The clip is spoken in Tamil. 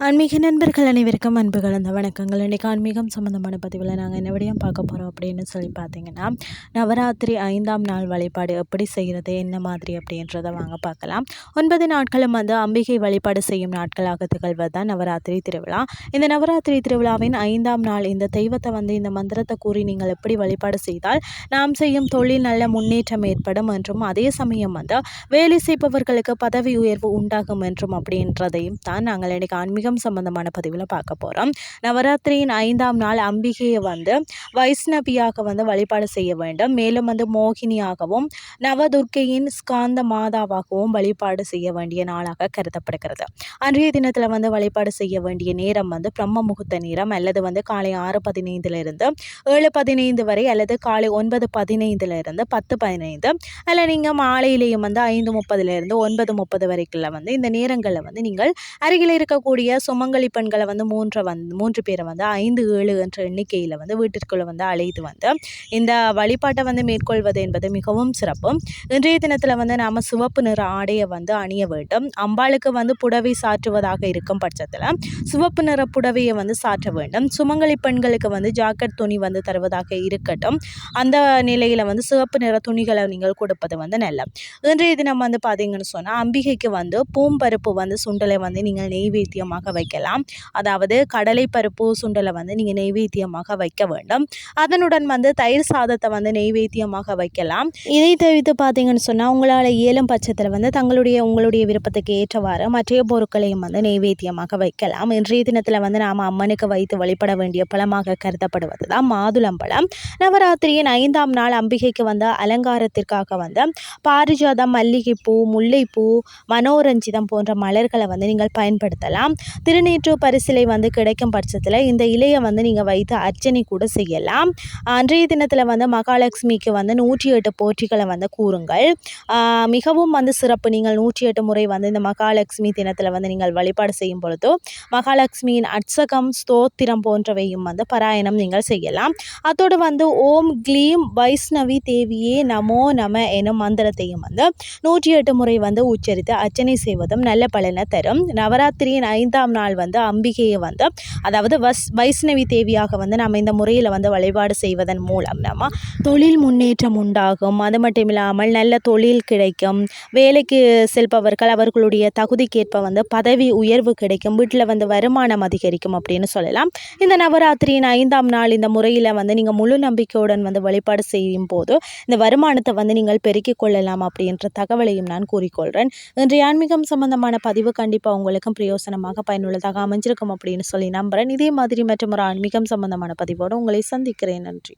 ஆன்மீக நண்பர்கள் அனைவருக்கும் அன்பு கலந்த வணக்கங்கள். இன்றைக்கு ஆன்மீகம் சம்மந்தமான பதிவில் நாங்கள் என்ன விடையும் பார்க்க போகிறோம் அப்படின்னு சொல்லி பார்த்தீங்கன்னா நவராத்திரி ஐந்தாம் நாள் வழிபாடு எப்படி செய்கிறது என்ன மாதிரி அப்படின்றத வாங்க பார்க்கலாம். ஒன்பது நாட்களும் வந்து அம்பிகை வழிபாடு செய்யும் நாட்களாக திகழ்வது தான் நவராத்திரி திருவிழா. இந்த நவராத்திரி திருவிழாவின் ஐந்தாம் நாள் இந்த தெய்வத்தை வந்து இந்த மந்திரத்தை கூறி நீங்கள் எப்படி வழிபாடு செய்தால் நாம் செய்யும் தொழில் நல்ல முன்னேற்றம் ஏற்படும் என்றும் அதே சமயம் வந்து வேலை செய்பவர்களுக்கு பதவி உயர்வு உண்டாகும் என்றும் அப்படின்றதையும் தான் நாங்கள் இன்றைக்கு ஆன்மீக ஆன்மீகம் சம்பந்தமான பதிவில் பார்க்க போகிறோம் நவராத்திரியின் ஐந்தாம் நாள் அம்பிகையை வந்து வைஷ்ணவியாக வந்து வழிபாடு செய்ய வேண்டும். மேலும் வந்து மோகினியாகவும் நவதுர்க்கையின் ஸ்காந்த மாதாவாகவும் வழிபாடு செய்ய வேண்டிய நாளாக கருதப்படுகிறது. அன்றைய தினத்தில் வந்து வழிபாடு செய்ய வேண்டிய நேரம் வந்து பிரம்ம முகூர்த்த நேரம் அல்லது வந்து காலை ஆறு பதினைந்துலேருந்து ஏழு பதினைந்து வரை அல்லது காலை ஒன்பது பதினைந்துலேருந்து பத்து பதினைந்து. அல்ல நீங்கள் மாலையிலேயும் வந்து ஐந்து முப்பதுலேருந்து ஒன்பது முப்பது வரைக்குள்ள வந்து இந்த நேரங்களில் வந்து நீங்கள் அருகில் இருக்கக்கூடிய சுமங்கலி பெண்களை வந்து மூன்றை வந்து மூன்று பேரை வந்து ஐந்து ஏழு என்ற எண்ணிக்கையில் வந்து வீட்டிற்குள்ளே வந்து அழைத்து வந்து இந்த வழிபாட்டை வந்து மேற்கொள்வது என்பது மிகவும் சிறப்பு. இன்றைய தினத்தில் வந்து நாம் சிவப்பு நிற ஆடையை வந்து அணிய வேண்டும். அம்பாளுக்கு வந்து புடவை சாற்றுவதாக இருக்கும் பட்சத்தில் சிவப்பு நிற புடவையை வந்து சாற்ற வேண்டும். சுமங்கலி பெண்களுக்கு வந்து ஜாக்கெட் துணி வந்து தருவதாக இருக்கட்டும். அந்த நிலையில் வந்து சிவப்பு நிற துணிகளை நீங்கள் கொடுப்பது வந்து நல்ல. இன்றைய தினம் வந்து பார்த்தீங்கன்னு சொன்னால் அம்பிகைக்கு வந்து பூம்பருப்பு வந்து சுண்டலை வந்து நீங்கள் நெய்வேத்தியமாக வைக்கலாம். அதாவது கடலை பருப்பு சுண்டலை வந்து நீங்கள் நெய்வேத்தியமாக வைக்க வேண்டும். அதனுடன் வந்து தயிர் சாதத்தை வந்து நெய்வேத்தியமாக வைக்கலாம். இதை தவிர்த்து பார்த்தீங்கன்னு சொன்னால் உங்களால் இயலும் பட்சத்தில் வந்து தங்களுடைய உங்களுடைய விருப்பத்துக்கு ஏற்றவாறு மற்ற பொருட்களையும் வந்து நெய்வேத்தியமாக வைக்கலாம். இன்றைய தினத்தில் வந்து நாம் அம்மனுக்கு வைத்து வழிபட வேண்டிய பழமாக கருதப்படுவது தான் மாதுளம்பழம் நவராத்திரியின் ஐந்தாம் நாள் அம்பிகைக்கு வந்து அலங்காரத்திற்காக வந்து பாரிஜாதம் மல்லிகைப்பூ முல்லைப்பூ மனோரஞ்சிதம் போன்ற மலர்களை வந்து நீங்கள் பயன்படுத்தலாம். திருநீற்று பரிசிலை வந்து கிடைக்கும் பட்சத்தில் இந்த இலையை வந்து நீங்கள் வைத்து அர்ச்சனை கூட செய்யலாம். அன்றைய தினத்தில் வந்து மகாலட்சுமிக்கு வந்து நூற்றி எட்டு போற்றிகளை வந்து கூறுங்கள். மிகவும் வந்து சிறப்பு. நீங்கள் நூற்றி எட்டு முறை வந்து இந்த மகாலட்சுமி தினத்தில் வந்து நீங்கள் வழிபாடு செய்யும் பொழுது மகாலட்சுமியின் அட்சகம் ஸ்தோத்திரம் போன்றவையும் வந்து பாராயணம் நீங்கள் செய்யலாம். அதோடு வந்து ஓம் க்ளீம் வைஷ்ணவி தேவியே நமோ நம எனும் மந்திரத்தையும் வந்து நூற்றி எட்டு முறை வந்து உச்சரித்து அர்ச்சனை செய்வதும் நல்ல பலனை தரும். நவராத்திரியின் ஐந்தாம் நாள் வந்து அம்பிகையை வந்து அதாவது வஸ் வைஷ்ணவி தேவியாக வந்து நம்ம இந்த முறையில் வந்து வழிபாடு செய்வதன் மூலம் நம்ம தொழில் முன்னேற்றம் உண்டாகும். அது மட்டும் இல்லாமல் நல்ல தொழில் கிடைக்கும். வேலைக்கு செல்பவர்கள் அவர்களுடைய தகுதிக்கேற்ப வந்து பதவி உயர்வு கிடைக்கும். வீட்டில் வந்து வருமானம் அதிகரிக்கும் அப்படின்னு சொல்லலாம். இந்த நவராத்திரியின் ஐந்தாம் நாள் இந்த முறையில் வந்து நீங்கள் முழு நம்பிக்கையுடன் வந்து வழிபாடு செய்யும் போது இந்த வருமானத்தை வந்து நீங்கள் பெருக்கிக் கொள்ளலாம் அப்படின்ற தகவலையும் நான் கூறிக்கொள்கிறேன் இன்றைய ஆன்மீகம் சம்பந்தமான பதிவு கண்டிப்பாக உங்களுக்கும் பிரயோசனமாக பயன் பயனுள்ளதாக அமைஞ்சிருக்கும் அப்படின்னு சொல்லி நம்புகிறேன் இதே மாதிரி மற்றும் ஒரு ஆன்மீகம் சம்பந்தமான பதிவோடு உங்களை சந்திக்கிறேன். நன்றி.